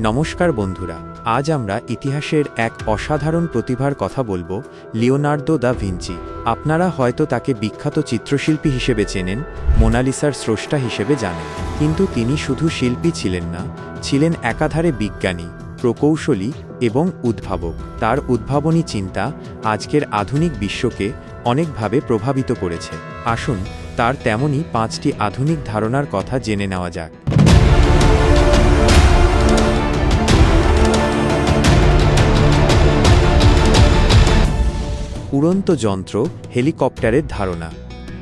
নমস্কার বন্ধুরা, আজ আমরা ইতিহাসের এক অসাধারণ প্রতিভার কথা বলব, লিওনার্দো দা ভিঞ্চি। আপনারা হয়তো তাকে বিখ্যাত চিত্রশিল্পী হিসেবে চেনেন, মোনালিসার স্রষ্টা হিসেবে জানেন। কিন্তু তিনি শুধু শিল্পী ছিলেন না, ছিলেন একাধারে বিজ্ঞানী, প্রকৌশলী এবং উদ্ভাবক। তার উদ্ভাবনী চিন্তা আজকের আধুনিক বিশ্বকে অনেকভাবে প্রভাবিত করেছে। আসুন, তার তেমনই পাঁচটি আধুনিক ধারণার কথা জেনে নেওয়া যাক। উড়ন্ত যন্ত্র হেলিকপ্টারের ধারণা।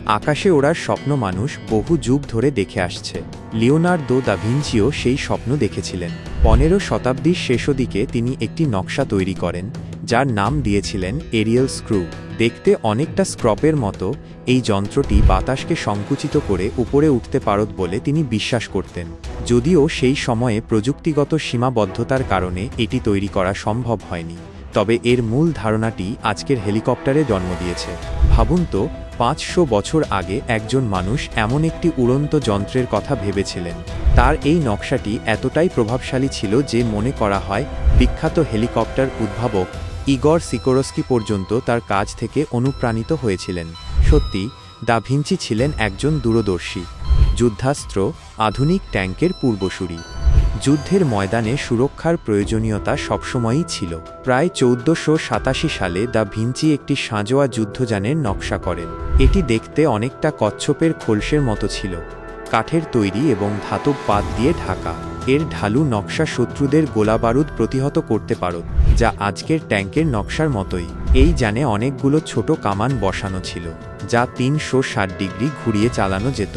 আকাশে ওড়ার স্বপ্ন মানুষ বহু যুগ ধরে দেখে আসছে। লিওনার্দো দা ভিঞ্চিও সেই স্বপ্ন দেখেছিলেন। পনেরো শতাব্দীর শেষদিকে তিনি একটি নকশা তৈরি করেন, যার নাম দিয়েছিলেন এরিয়াল স্ক্রু। দেখতে অনেকটা স্ক্রপের মতো, এই যন্ত্রটি বাতাসকে সংকুচিত করে উপরে উঠতে পারত বলে তিনি বিশ্বাস করতেন। যদিও সেই সময়ে প্রযুক্তিগত সীমাবদ্ধতার কারণে এটি তৈরি করা সম্ভব হয়নি। তবে এর মূল ধারণাটি আজকের হেলিকপ্টারে জন্ম দিয়েছে। ভাবুন তো, পাঁচশো বছর আগে একজন মানুষ এমন একটি উড়ন্ত যন্ত্রের কথা ভেবেছিলেন। তার এই নকশাটি এতটাই প্রভাবশালী ছিল যে মনে করা হয়, বিখ্যাত হেলিকপ্টার উদ্ভাবক ইগর সিকোরস্কি পর্যন্ত তার কাজ থেকে অনুপ্রাণিত হয়েছিলেন। সত্যি, দা ভিঞ্চি ছিলেন একজন দূরদর্শী, যুদ্ধাস্ত্র, আধুনিক ট্যাঙ্কের পূর্বসূরি। যুদ্ধের ময়দানে সুরক্ষার প্রয়োজনীয়তা সবসময়ই ছিল। প্রায় চৌদ্দশো সাতাশি সালে দ্য ভিঞ্চি একটি সাঁজোয়া যুদ্ধযানের নকশা করেন। এটি দেখতে অনেকটা কচ্ছপের খোলসের মতো ছিল। কাঠের তৈরি এবং ধাতব পাত দিয়ে ঢাকা। এর ঢালু নকশা শত্রুদের গোলাবারুদ প্রতিহত করতে পারত যা আজকের ট্যাঙ্কের নকশার মতোই। এই যানে অনেকগুলো ছোট কামান বসানো ছিল, যা তিনশো ষাট ডিগ্রি ঘুরিয়ে চালানো যেত।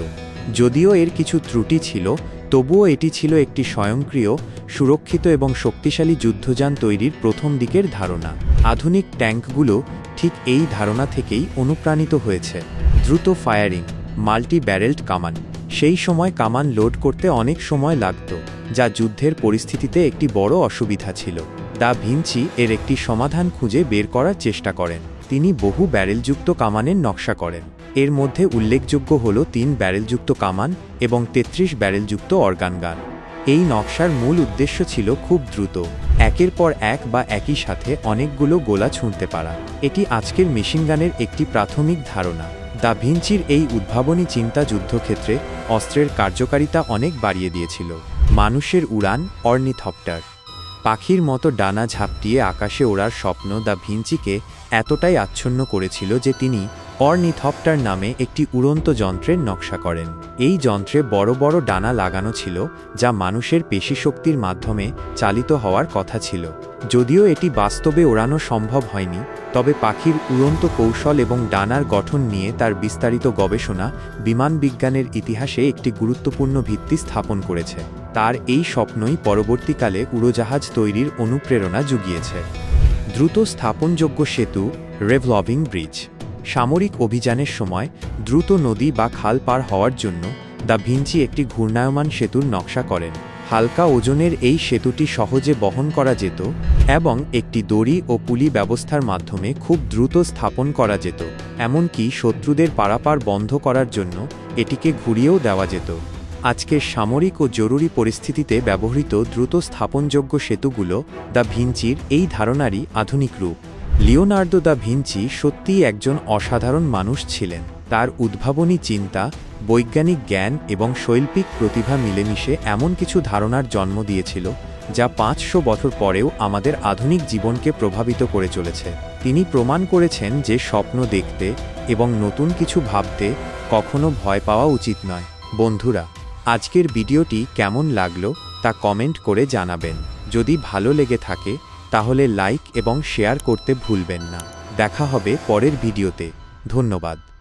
যদিও এর কিছু ত্রুটি ছিল তবুও এটি ছিল একটি স্বয়ংক্রিয়, সুরক্ষিত এবং শক্তিশালী যুদ্ধযান তৈরির প্রথম দিকের ধারণা। আধুনিক ট্যাঙ্কগুলো ঠিক এই ধারণা থেকেই অনুপ্রাণিত হয়েছে। দ্রুত ফায়ারিং মাল্টি ব্যারেলড কামান। সেই সময় কামান লোড করতে অনেক সময় লাগত, যা যুদ্ধের পরিস্থিতিতে একটি বড় অসুবিধা ছিল। দা ভিঞ্চি এর একটি সমাধান খুঁজে বের করার চেষ্টা করেন। তিনি বহু ব্যারেলযুক্ত কামানের নকশা করেন। এর মধ্যে উল্লেখযোগ্য হল তিন ব্যারেলযুক্ত কামান এবং তেত্রিশ ব্যারেলযুক্ত অর্গান গান এই নকশার মূল উদ্দেশ্য ছিল খুব দ্রুত, একের পর এক বা একই সাথে অনেকগুলো গোলা ছুঁড়তে পারা। এটি আজকের মেশিনগানের একটি প্রাথমিক ধারণা। দা ভিঞ্চির এই উদ্ভাবনী চিন্তা যুদ্ধক্ষেত্রে অস্ত্রের কার্যকারিতা অনেক বাড়িয়ে দিয়েছিল। মানুষের উড়ান, অর্নিথপ্টার। পাখির মতো ডানা ঝাপটিয়ে আকাশে ওড়ার স্বপ্ন দ্য ভিঞ্চিকে এতটাই আচ্ছন্ন করেছিল যে তিনি অর্নিথপ্টার নামে একটি উড়ন্ত যন্ত্রের নকশা করেন। এই যন্ত্রে বড় বড় ডানা লাগানো ছিল, যা মানুষের পেশিশক্তির মাধ্যমে চালিত হওয়ার কথা ছিল। যদিও এটি বাস্তবে ওড়ানো সম্ভব হয়নি, তবে পাখির উড়ন্ত কৌশল এবং ডানার গঠন নিয়ে তার বিস্তারিত গবেষণা বিমান বিজ্ঞানের ইতিহাসে একটি গুরুত্বপূর্ণ ভিত্তি স্থাপন করেছে। তার এই স্বপ্নই পরবর্তীকালে উড়োজাহাজ তৈরির অনুপ্রেরণা জুগিয়েছে। দ্রুত স্থাপনযোগ্য সেতু, রেভলভিং ব্রিজ। সামরিক অভিযানের সময় দ্রুত নদী বা খাল পার হওয়ার জন্য দ্য ভিঞ্চি একটি ঘূর্ণায়মান সেতুর নকশা করেন। হালকা ওজনের এই সেতুটি সহজে বহন করা যেত এবং একটি দড়ি ও পুলি ব্যবস্থার মাধ্যমে খুব দ্রুত স্থাপন করা যেত, এমনকি শত্রুদের পারাপার বন্ধ করার জন্য এটিকে ঘুরিয়েও দেওয়া যেত। আজকের সামরিক ও জরুরি পরিস্থিতিতে ব্যবহৃত দ্রুত স্থাপনযোগ্য সেতুগুলো দ্য ভিঞ্চির এই ধারণারই আধুনিক রূপ। লিওনার্দো দা ভিঞ্চি সত্যিই একজন অসাধারণ মানুষ ছিলেন। তার উদ্ভাবনী চিন্তা, বৈজ্ঞানিক জ্ঞান এবং শৈল্পিক প্রতিভা মিলেমিশে এমন কিছু ধারণার জন্ম দিয়েছিল, যা পাঁচশো বছর পরেও আমাদের আধুনিক জীবনকে প্রভাবিত করে চলেছে। তিনি প্রমাণ করেছেন যে স্বপ্ন দেখতে এবং নতুন কিছু ভাবতে কখনো ভয় পাওয়া উচিত নয়। বন্ধুরা, আজকের ভিডিওটি কেমন লাগল তা কমেন্ট করে জানাবেন। যদি ভালো লেগে থাকে তাহলে লাইক এবং শেয়ার করতে ভুলবেন না। দেখা হবে পরের ভিডিওতে। ধন্যবাদ।